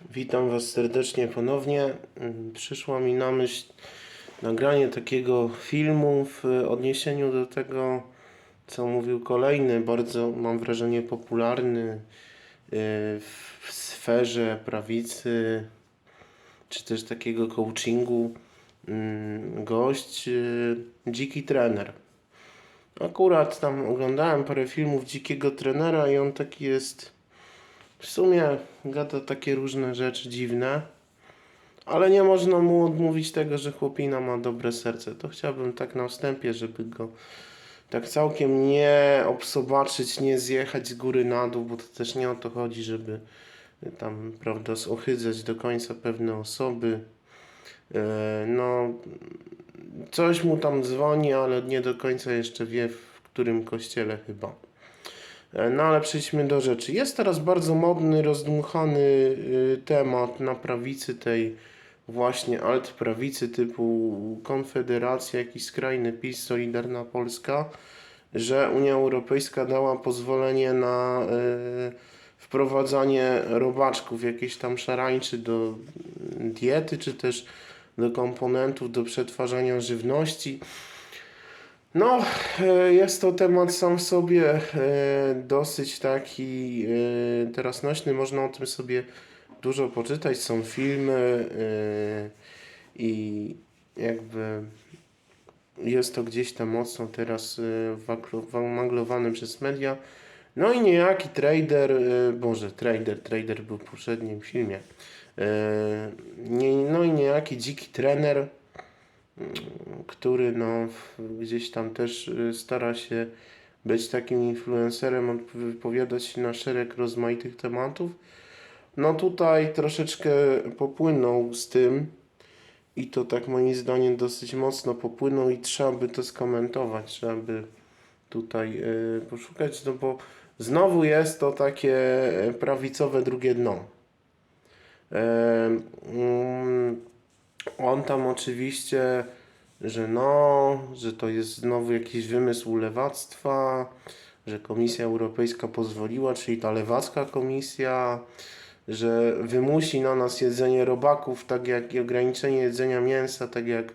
Witam Was serdecznie ponownie. Przyszło mi na myśl nagranie takiego filmu w odniesieniu do tego, co mówił kolejny, bardzo mam wrażenie popularny y, w sferze prawicy, czy też takiego coachingu mm, gość, y, dziki trener. Akurat tam oglądałem parę filmów dzikiego trenera i on taki jest w sumie gada takie różne rzeczy dziwne, ale nie można mu odmówić tego, że chłopina ma dobre serce. To chciałbym tak na wstępie, żeby go tak całkiem nie obsobaczyć, nie zjechać z góry na dół, bo to też nie o to chodzi, żeby tam, prawda, zohydzać do końca pewne osoby. E, No, coś mu tam dzwoni, ale nie do końca jeszcze wie, w którym kościele chyba. E, No ale przejdźmy do rzeczy. Jest teraz bardzo modny, rozdmuchany y, temat na prawicy tej właśnie alt-prawicy typu Konfederacja, jakiś skrajny PiS, Solidarna Polska, że Unia Europejska dała pozwolenie na y, wprowadzanie robaczków, jakiejś tam szarańczy do diety, czy też do komponentów do przetwarzania żywności. No, e, jest to temat sam w sobie e, dosyć taki e, teraz nośny. Można o tym sobie dużo poczytać. Są filmy i jakby jest to gdzieś tam mocno teraz wamaglowane przez media. No i niejaki trader, boże, trader, trader był w poprzednim filmie. No i niejaki dziki trener który no, gdzieś tam też y, stara się być takim influencerem, wypowiadać się na szereg rozmaitych tematów. No tutaj troszeczkę popłynął z tym i to tak moim zdaniem dosyć mocno popłynął i trzeba by to skomentować, trzeba by tutaj y, poszukać, no bo znowu jest to takie e, prawicowe drugie dno. E, mm, on tam oczywiście, że no, że to jest znowu jakiś wymysł lewactwa, że Komisja Europejska pozwoliła, czyli ta lewacka komisja, że wymusi na nas jedzenie robaków, tak jak i ograniczenie jedzenia mięsa, tak jak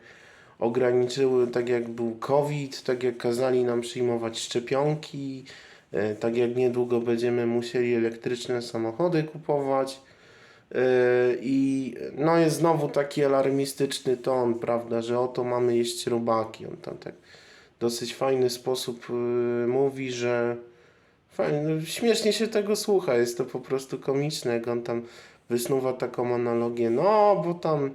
ograniczyły, tak jak był COVID, tak jak kazali nam przyjmować szczepionki, e, tak jak niedługo będziemy musieli elektryczne samochody kupować. Yy, I no jest znowu taki alarmistyczny ton, prawda, że oto mamy jeść robaki. On tam tak dosyć fajny sposób yy, mówi, że fajnie, no, śmiesznie się tego słucha, jest to po prostu komiczne, jak on tam wysnuwa taką analogię, no bo tam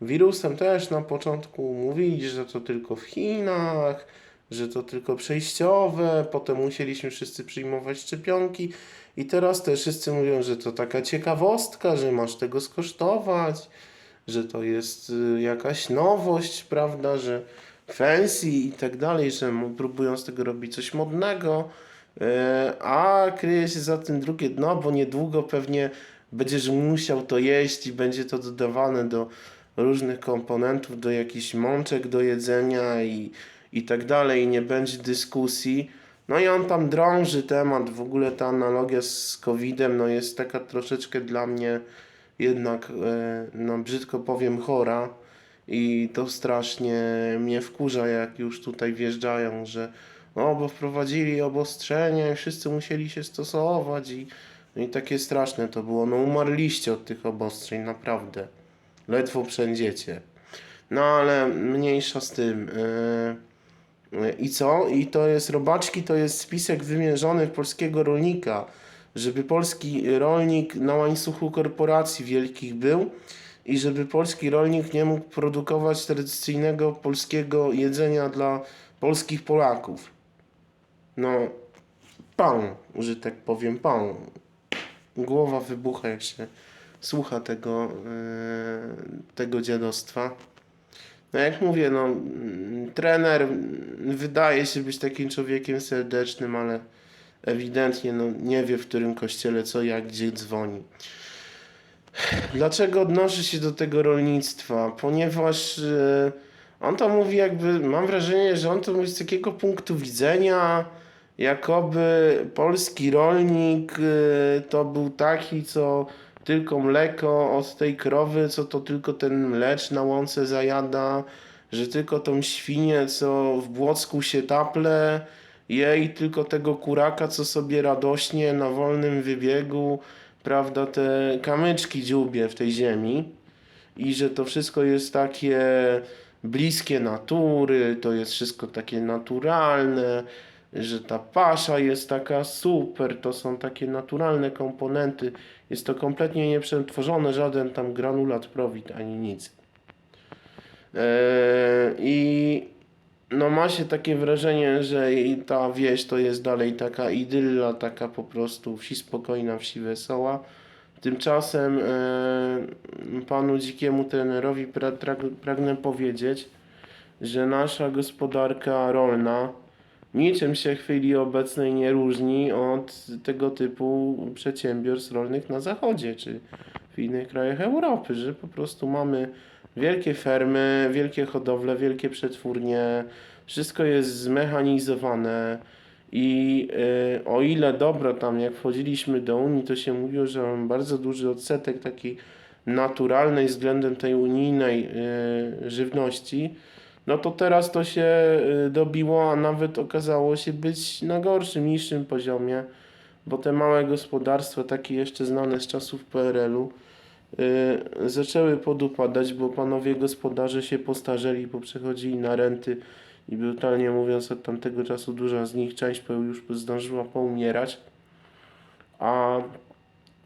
wirusem też na początku mówili, że to tylko w Chinach, że to tylko przejściowe, potem musieliśmy wszyscy przyjmować szczepionki. I teraz też wszyscy mówią, że to taka ciekawostka, że masz tego skosztować, że to jest y, jakaś nowość, prawda, że fancy i tak dalej, że próbują z tego robić coś modnego, e, a kryje się za tym drugie dno, bo niedługo pewnie będziesz musiał to jeść i będzie to dodawane do różnych komponentów, do jakichś mączek do jedzenia i, i tak dalej, nie będzie dyskusji. No i on tam drąży temat, w ogóle ta analogia z COVID-em no jest taka troszeczkę dla mnie jednak, e, no brzydko powiem, chora i to strasznie mnie wkurza, jak już tutaj wjeżdżają, że o, bo wprowadzili obostrzenia i wszyscy musieli się stosować i, no i takie straszne to było. No umarliście od tych obostrzeń, naprawdę. Ledwo przędziecie. No ale mniejsza z tym. Yy, i co? I to jest robaczki, to jest spisek wymierzony w polskiego rolnika, żeby polski rolnik na łańcuchu korporacji wielkich był i żeby polski rolnik nie mógł produkować tradycyjnego polskiego jedzenia dla polskich Polaków. No, pan, że tak powiem, pan. Głowa wybucha, jak się słucha tego, yy, tego dziadostwa. No jak mówię, no mm, trener wydaje się być takim człowiekiem serdecznym, ale ewidentnie no, nie wie w którym kościele co, jak, gdzie dzwoni. Dlaczego odnoszę się do tego rolnictwa? Ponieważ e, on to mówi jakby, mam wrażenie, że on to mówi z takiego punktu widzenia, jakoby polski rolnik e, to był taki, co tylko mleko od tej krowy, co to tylko ten mlecz na łące zajada, że tylko tą świnię, co w błocku się taple, jej tylko tego kuraka, co sobie radośnie na wolnym wybiegu, prawda, te kamyczki dziubie w tej ziemi i że to wszystko jest takie bliskie natury, to jest wszystko takie naturalne, że ta pasza jest taka super, to są takie naturalne komponenty, jest to kompletnie nieprzetworzone, żaden tam granulat prowit ani nic. Eee, I no ma się takie wrażenie, że ta wieś to jest dalej taka idylla, taka po prostu wsi spokojna, wsi wesoła. Tymczasem e, panu dzikiemu trenerowi pragnę powiedzieć, że nasza gospodarka rolna niczym się w chwili obecnej nie różni od tego typu przedsiębiorstw rolnych na zachodzie czy w innych krajach Europy, że po prostu mamy wielkie fermy, wielkie hodowle, wielkie przetwórnie, wszystko jest zmechanizowane. I e, o ile dobra tam jak wchodziliśmy do Unii, to się mówiło, że mamy bardzo duży odsetek takiej naturalnej względem tej unijnej e, żywności, no to teraz to się y, dobiło, a nawet okazało się być na gorszym, niższym poziomie, bo te małe gospodarstwa, takie jeszcze znane z czasów PRL-u, y, zaczęły podupadać, bo panowie gospodarze się postarzeli, bo przechodzili na renty i brutalnie mówiąc od tamtego czasu duża z nich część już zdążyła poumierać, a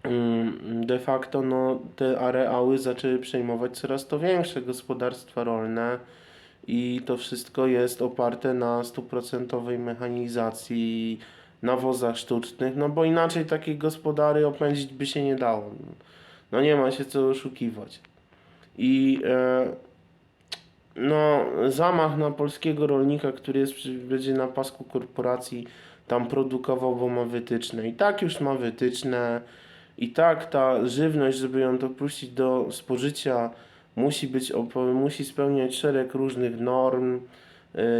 mm, de facto no, te areały zaczęły przejmować coraz to większe gospodarstwa rolne, i to wszystko jest oparte na stuprocentowej mechanizacji, nawozach sztucznych, no bo inaczej takiej gospodary opędzić by się nie dało. No nie ma się co oszukiwać. I e, no, zamach na polskiego rolnika, który jest, będzie na pasku korporacji, tam produkował, bo ma wytyczne. I tak już ma wytyczne. I tak ta żywność, żeby ją dopuścić do spożycia, musi być, musi spełniać szereg różnych norm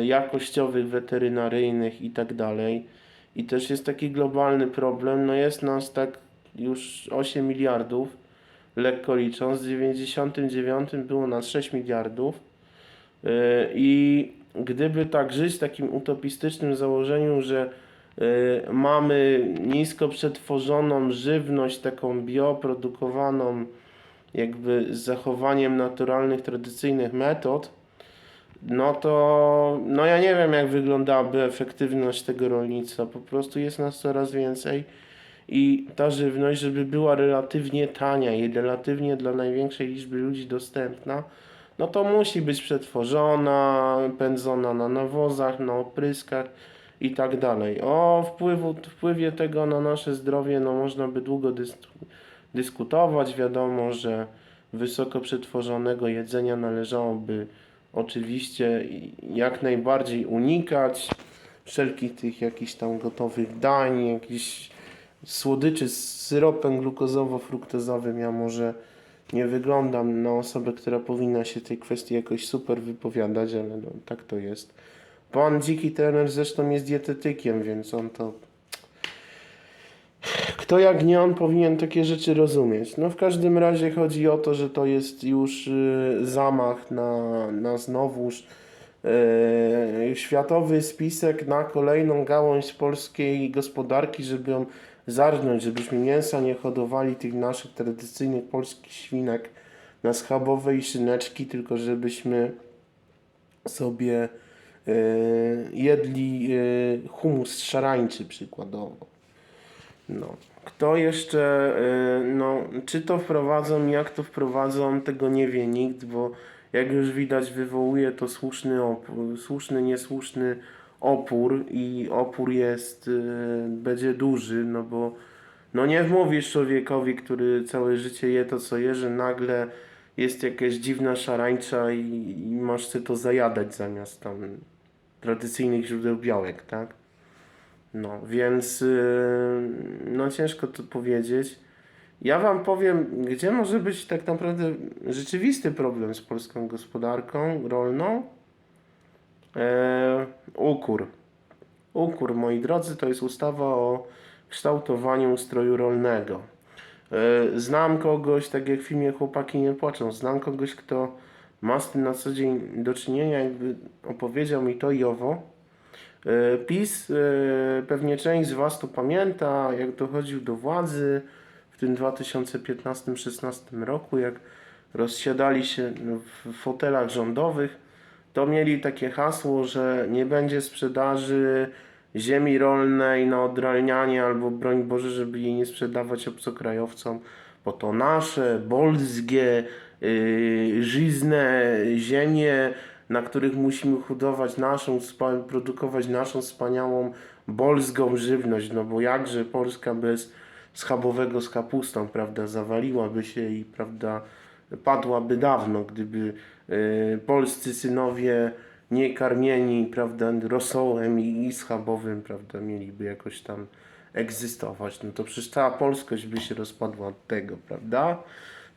y, jakościowych, weterynaryjnych i tak dalej. I też jest taki globalny problem, no jest nas tak już 8 miliardów, lekko licząc, w 99 było nas 6 miliardów y, i gdyby tak żyć w takim utopistycznym założeniu, że y, mamy nisko przetworzoną żywność, taką bioprodukowaną, jakby z zachowaniem naturalnych, tradycyjnych metod, no to no ja nie wiem, jak wyglądałaby efektywność tego rolnictwa. Po prostu jest nas coraz więcej i ta żywność, żeby była relatywnie tania i relatywnie dla największej liczby ludzi dostępna, no to musi być przetworzona, pędzona na nawozach, na opryskach i tak dalej. O wpływu, wpływie tego na nasze zdrowie, no można by długo dys dyskutować. Wiadomo, że wysoko przetworzonego jedzenia należałoby oczywiście jak najbardziej unikać. Wszelkich tych jakichś tam gotowych dań, jakichś słodyczy z syropem glukozowo-fruktozowym. Ja może nie wyglądam na osobę, która powinna się tej kwestii jakoś super wypowiadać, ale no, tak to jest. Pan dziki trener zresztą jest dietetykiem, więc on to kto jak nie on powinien takie rzeczy rozumieć. No w każdym razie chodzi o to, że to jest już y, zamach na, na znowuż y, światowy spisek na kolejną gałąź polskiej gospodarki, żeby ją zarżnąć, żebyśmy mięsa nie hodowali tych naszych tradycyjnych polskich świnek na schabowe i szyneczki, tylko żebyśmy sobie y, jedli y, humus szarańczy przykładowo. No. Kto jeszcze, y, no, czy to wprowadzą, jak to wprowadzą, tego nie wie nikt, bo jak już widać wywołuje to słuszny, opór, słuszny, niesłuszny opór i opór jest, y, będzie duży, no bo no nie wmówisz człowiekowi, który całe życie je to co je, że nagle jest jakaś dziwna szarańcza i, i masz sobie to zajadać zamiast tam tradycyjnych źródeł białek, tak? No, więc yy, no ciężko to powiedzieć. Ja wam powiem, gdzie może być tak naprawdę rzeczywisty problem z polską gospodarką rolną. E, ukór. Ukór, moi drodzy, to jest ustawa o kształtowaniu ustroju rolnego. E, Znam kogoś, tak jak w filmie Chłopaki nie płaczą, znam kogoś, kto ma z tym na co dzień do czynienia, jakby opowiedział mi to i owo. E, PiS, pewnie część z Was to pamięta, jak dochodził do władzy w tym 2015-16 roku, jak rozsiadali się w fotelach rządowych, to mieli takie hasło, że nie będzie sprzedaży ziemi rolnej na odralnianie albo broń Boże, żeby jej nie sprzedawać obcokrajowcom, bo to nasze, bolskie, yy, żyzne ziemie, na których musimy hodować naszą, produkować naszą wspaniałą bolską żywność, no bo jakże Polska bez schabowego z kapustą, prawda, zawaliłaby się i, prawda, padłaby dawno, gdyby e, polscy synowie nie karmieni, prawda, rosołem i, schabowym, prawda, mieliby jakoś tam egzystować. No to przecież cała polskość by się rozpadła od tego, prawda?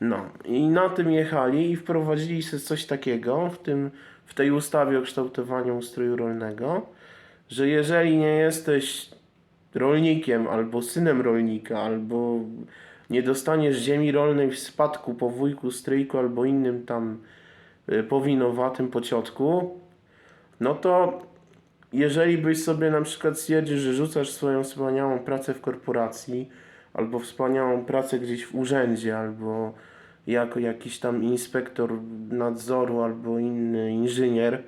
No i na tym jechali i wprowadzili sobie coś takiego w, tym, w tej ustawie o kształtowaniu ustroju rolnego, że jeżeli nie jesteś rolnikiem, albo synem rolnika, albo nie dostaniesz ziemi rolnej w spadku po wujku, stryjku, albo innym tam y, powinowatym po ciotku, no to jeżeli byś sobie na przykład stwierdził, że rzucasz swoją wspaniałą pracę w korporacji, albo wspaniałą pracę gdzieś w urzędzie, albo jako jakiś tam inspektor nadzoru, albo inny inżynier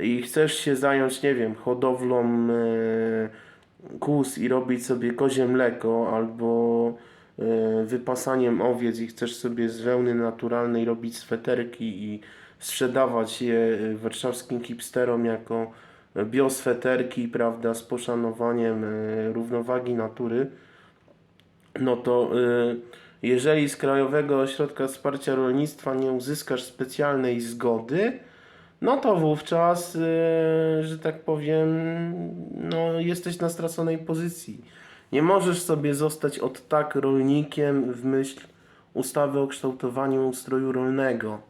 i chcesz się zająć, nie wiem, hodowlą e, kóz i robić sobie kozie mleko, albo wypasaniem owiec i chcesz sobie z wełny naturalnej robić sweterki i sprzedawać je e, warszawskim hipsterom jako biosweterki, prawda, z poszanowaniem e, równowagi natury, no to jeżeli z Krajowego Ośrodka Wsparcia Rolnictwa nie uzyskasz specjalnej zgody, no to wówczas, że tak powiem, no, jesteś na straconej pozycji. Nie możesz sobie zostać od tak rolnikiem w myśl ustawy o kształtowaniu ustroju rolnego.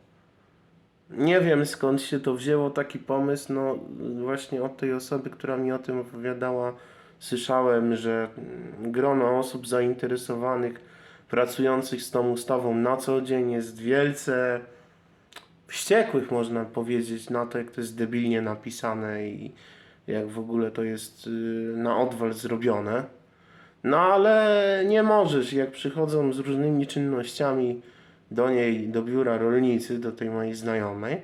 Nie wiem skąd się to wzięło, taki pomysł. No, właśnie od tej osoby, która mi o tym opowiadała, słyszałem, że grono osób zainteresowanych, pracujących z tą ustawą na co dzień jest wielce wściekłych, można powiedzieć, na to, jak to jest debilnie napisane i jak w ogóle to jest y, na odwal zrobione. No ale nie możesz, jak przychodzą z różnymi czynnościami do niej, do biura rolnicy, do tej mojej znajomej,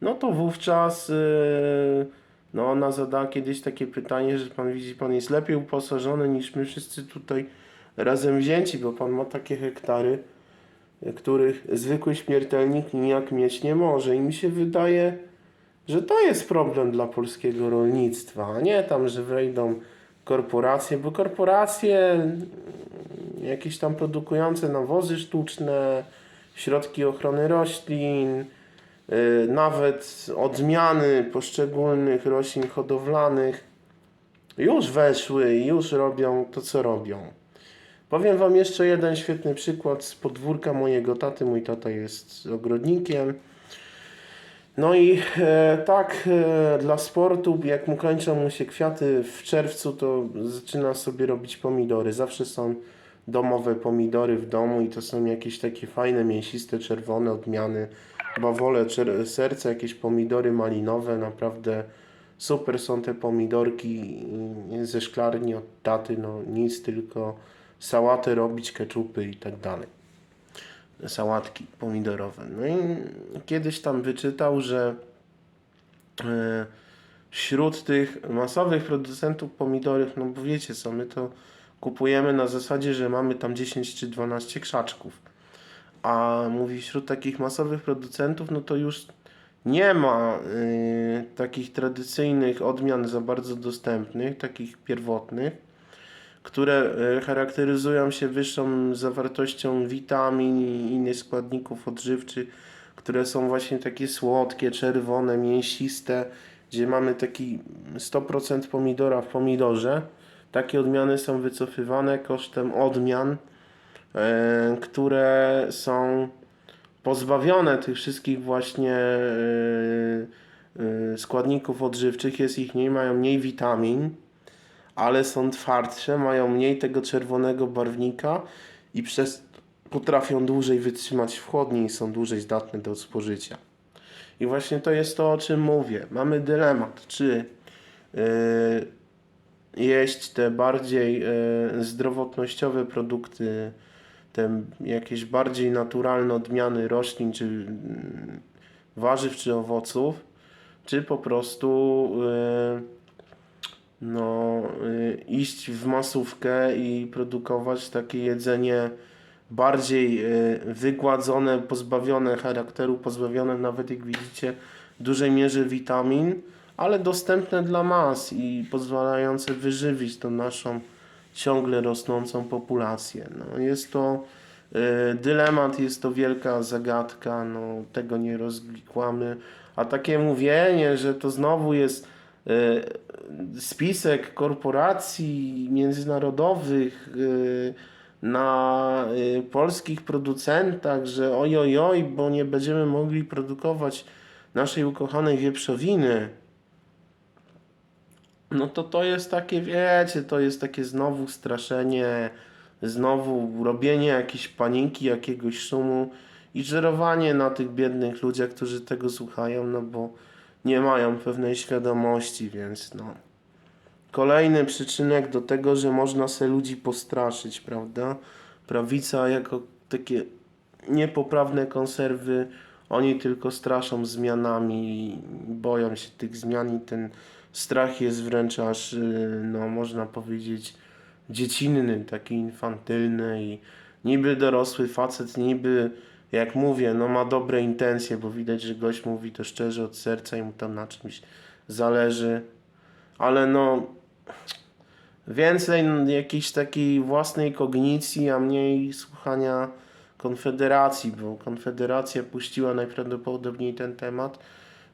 no to wówczas yy, no ona zadała kiedyś takie pytanie, że pan widzi, pan jest lepiej uposażony niż my wszyscy tutaj razem wzięci, bo pan ma takie hektary, y, których zwykły śmiertelnik nijak mieć nie może. I mi się wydaje, że to jest problem dla polskiego rolnictwa, a nie tam, że wejdą korporacje, bo korporacje jakieś tam produkujące nawozy sztuczne, środki ochrony roślin, y, nawet odmiany poszczególnych roślin hodowlanych już weszły i już robią to, co robią. Powiem Wam jeszcze jeden świetny przykład z podwórka mojego taty. Mój tata jest ogrodnikiem. No i e, tak e, dla sportu, jak mu kończą mu się kwiaty w czerwcu, to zaczyna sobie robić pomidory. Zawsze są domowe pomidory w domu i to są jakieś takie fajne, mięsiste, czerwone odmiany. Chyba wolę czer- serce, jakieś pomidory malinowe, naprawdę super są te pomidorki ze szklarni od taty, no nic, tylko sałatę robić, keczupy i tak dalej sałatki pomidorowe. No i kiedyś tam wyczytał, że e, wśród tych masowych producentów pomidorów, no bo wiecie co, my to kupujemy na zasadzie, że mamy tam 10 czy 12 krzaczków. A mówi, wśród takich masowych producentów, no to już nie ma y, takich tradycyjnych odmian za bardzo dostępnych, takich pierwotnych które e, charakteryzują się wyższą zawartością witamin i innych składników odżywczych, które są właśnie takie słodkie, czerwone, mięsiste, gdzie mamy taki 100% pomidora w pomidorze. Takie odmiany są wycofywane kosztem odmian, e, które są pozbawione tych wszystkich właśnie e, składników odżywczych, jest ich mniej, mają mniej witamin ale są twardsze, mają mniej tego czerwonego barwnika i przez potrafią dłużej wytrzymać w chłodni i są dłużej zdatne do spożycia. I właśnie to jest to, o czym mówię. Mamy dylemat, czy yy, jeść te bardziej yy, zdrowotnościowe produkty, te jakieś bardziej naturalne odmiany roślin, czy mm, warzyw, czy owoców, czy po prostu yy, no, yy, iść w masówkę i produkować takie jedzenie bardziej yy, wygładzone, pozbawione charakteru, pozbawione nawet jak widzicie w dużej mierze witamin, ale dostępne dla mas i pozwalające wyżywić tą naszą ciągle rosnącą populację. No, jest to y, dylemat, jest to wielka zagadka, no, tego nie rozwikłamy. A takie mówienie, że to znowu jest y, spisek korporacji międzynarodowych y, na y, polskich producentach, że oj, oj, oj, bo nie będziemy mogli produkować naszej ukochanej wieprzowiny. No to to jest takie, wiecie, to jest takie znowu straszenie, znowu robienie jakiejś paniki, jakiegoś szumu i żerowanie na tych biednych ludziach, którzy tego słuchają, no bo nie mają pewnej świadomości, więc no. Kolejny przyczynek do tego, że można se ludzi postraszyć, prawda? Prawica jako takie niepoprawne konserwy, oni tylko straszą zmianami, boją się tych zmian i ten strach jest wręcz aż, y, no można powiedzieć, dziecinny, taki infantylny i niby dorosły facet, niby, jak mówię, no ma dobre intencje, bo widać, że gość mówi to szczerze od serca i mu tam na czymś zależy, ale no więcej jakiejś takiej własnej kognicji, a mniej słuchania Konfederacji, bo Konfederacja puściła najprawdopodobniej ten temat,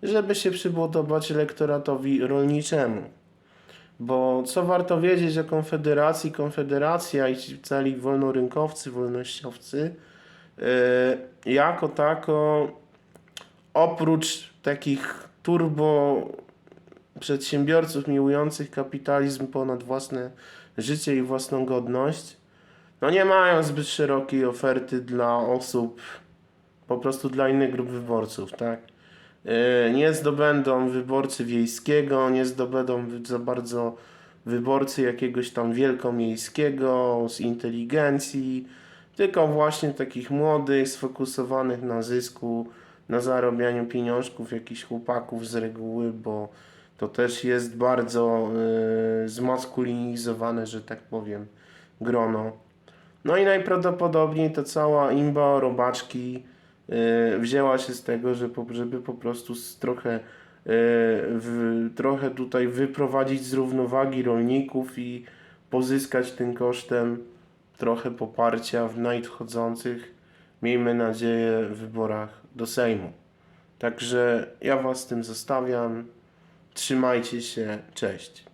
żeby się przypodobać elektoratowi rolniczemu. Bo co warto wiedzieć o Konfederacji? Konfederacja i ci cali wolnorynkowcy, wolnościowcy, jako tako, oprócz takich turbo przedsiębiorców miłujących kapitalizm ponad własne życie i własną godność, no nie mają zbyt szerokiej oferty dla osób, po prostu dla innych grup wyborców, tak? Yy, Nie zdobędą wyborcy wiejskiego, nie zdobędą za bardzo wyborcy jakiegoś tam wielkomiejskiego, z inteligencji, tylko właśnie takich młodych, sfokusowanych na zysku, na zarabianiu pieniążków, jakichś chłopaków z reguły, bo to też jest bardzo yy, zmaskulinizowane, że tak powiem, grono. No i najprawdopodobniej ta cała imba robaczki yy, wzięła się z tego, że po, żeby po prostu trochę, yy, w, trochę tutaj wyprowadzić z równowagi rolników i pozyskać tym kosztem trochę poparcia w nadchodzących, miejmy nadzieję, wyborach do Sejmu. Także ja Was z tym zostawiam. Trzymajcie się. Cześć.